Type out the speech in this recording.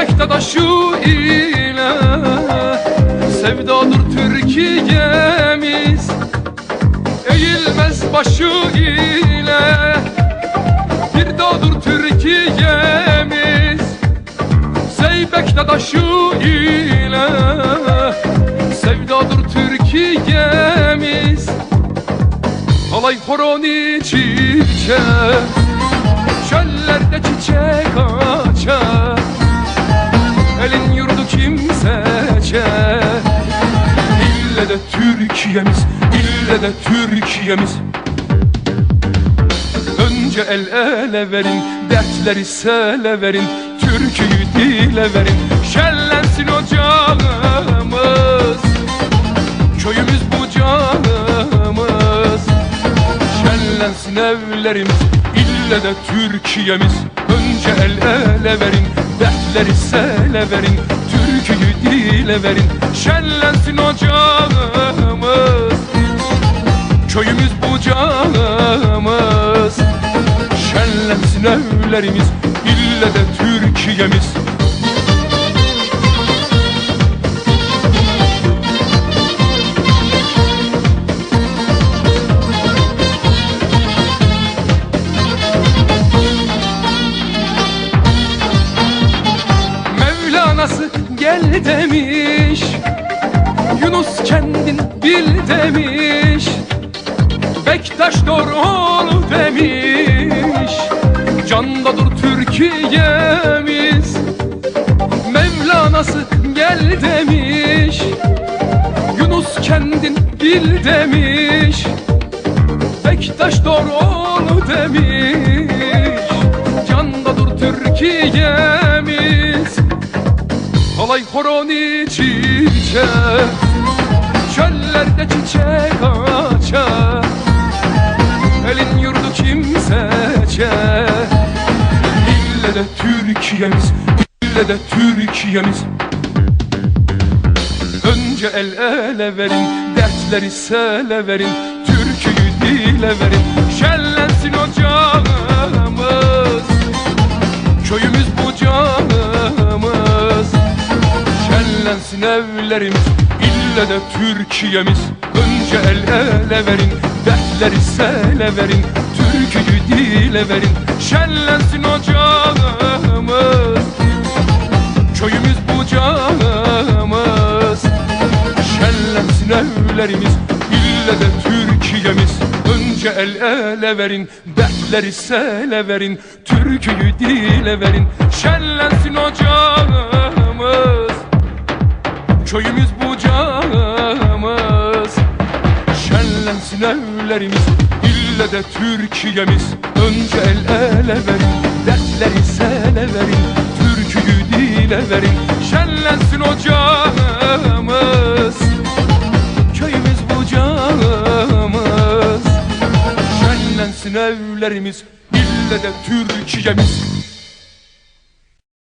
Dadaşı ile Sevdadır Türkiye'miz Eğilmez başı ile Bir doğdur Türkiye'miz Zeybek dadaşı ile Sevdadır Türkiye'miz Alay horon içice Çöllerde çiçek açar Türkiye'miz İlle de Türkiye'miz. Önce el ele verin Dertleri sele verin Türküyü dile verin. Şenlensin ocağımız Köyümüz bucağımız Şenlensin evlerimiz İlle de Türkiye'miz Önce el ele verin Dertleri sele verin Türküyü dile verin. Şenlensin ocağımız Köyümüz bucağımız Şenlensin evlerimiz İlle de Türkiye'miz gel demiş. Yunus kendin bil demiş. Bektaş doğru demiş. Candadır Türkiye'miz. Mevlana'sı gel demiş. Yunus kendin bil demiş. Bektaş doğru demiş. Candadır Türkiye'miz Alay horon içice Çöllerde çiçek açar Elin yurdu kimsece İlle de Türkiye'miz İlle Türkiye'miz. Önce el ele verin Dertleri sele verin Türküyü dile verin. Şenlensin ocağımız Köyümüz evlerimiz İlle de Türkiye'miz. Önce el ele verin Dertleri sele verin Türküyü dile verin. Şenlensin ocağımız Köyümüz bucağımız Şenlensin evlerimiz İlle de Türkiye'miz. Önce el ele verin Dertleri sele verin Türküyü dile verin. Şenlensin ocağımız Köyümüz bucağımız Şenlensin evlerimiz İlle de Türkiye'miz. Önce el ele verin Dertleri sele verin Türküyü dile verin. Şenlensin ocağımız Köyümüz bucağımız Şenlensin evlerimiz İlle de Türkiye'miz